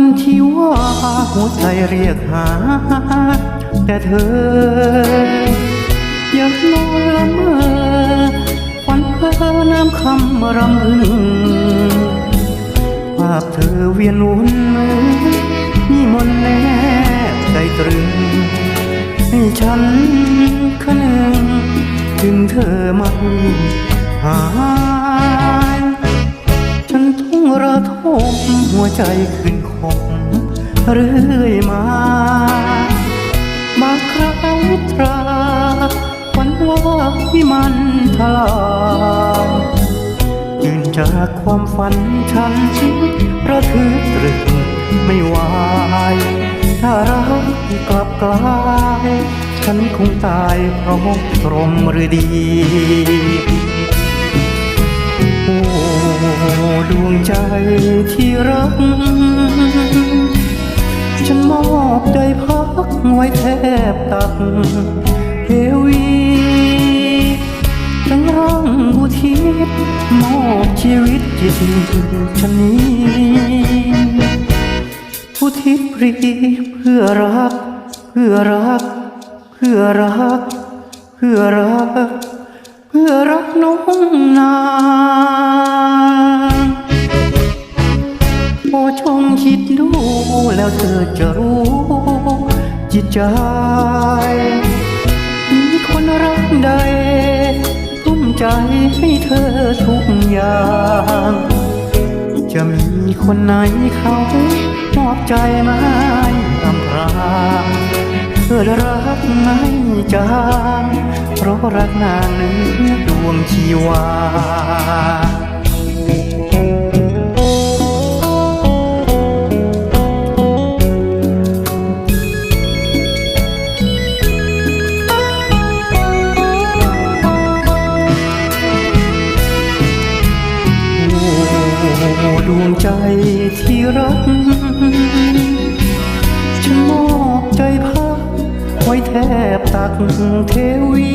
นชีวาหัวใจเรียกหา แต่เธอยังลอยละเมอฝันเพ้อน้ำคำรำพึงภาพเธอเวียนวนมือนี่มนแนบใจตรึงให้ฉันคะนึงถึงเธอมาหายฉันต้องระทมหัวใจขึ้น คมเรื่อยมา มาคราวตราฝันว่าวิมันทลายตื่นจากความฝันฉันระทึกตรึกไม่ไหวถ้ารักกลับกลายฉันคงตายเพราะตรมหรือดี โอ้ดวงใจที่รั ไว้แทบตักเทวีทั้งร่างอุทิศมอบชีวิตจิตฉันนี้อุทิศปรีเพื่อรัก เพื่อรัก เพื่อรัก เพื่อรัก เพื่อรักน้องนางโอชงคิดดูแล้วเธอจะรู้ จิตใจ มีคนรักใด ทุ่มใจให้เธอทุกอย่าง จะมีคนไหนเขามอบใจมาอำพรางเพื่อรักไม่จางเพราะรักนางเนื้อดวงชีวา ดวงใจที่รัก ฉันมอบใจพักไว้แทบตักเทวี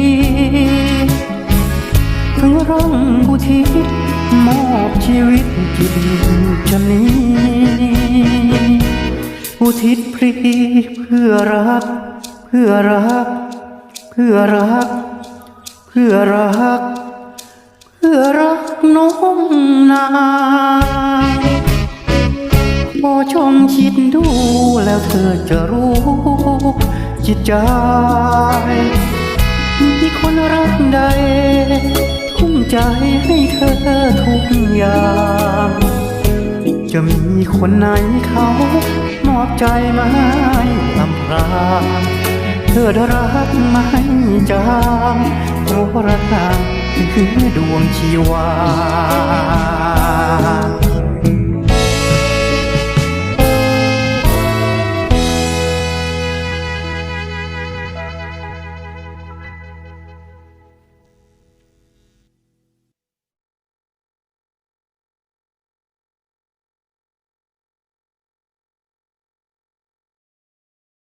ทั้งร่างบุทิศมอบชีวิตจิตฉันนี้อุทิศพรีเพื่อรัก เพื่อรัก เพื่อรัก เพื่อรัก รักน้องนางพอชมคิดดูแล้วเธอจะรู้จิตใจมีคนรักใด ทุ่มใจให้เธอทุกอย่างจะมีคนไหนเขามอบใจมาให้อำพรางเธอรักไม่จางเพราะรักนา คือดวงชีวา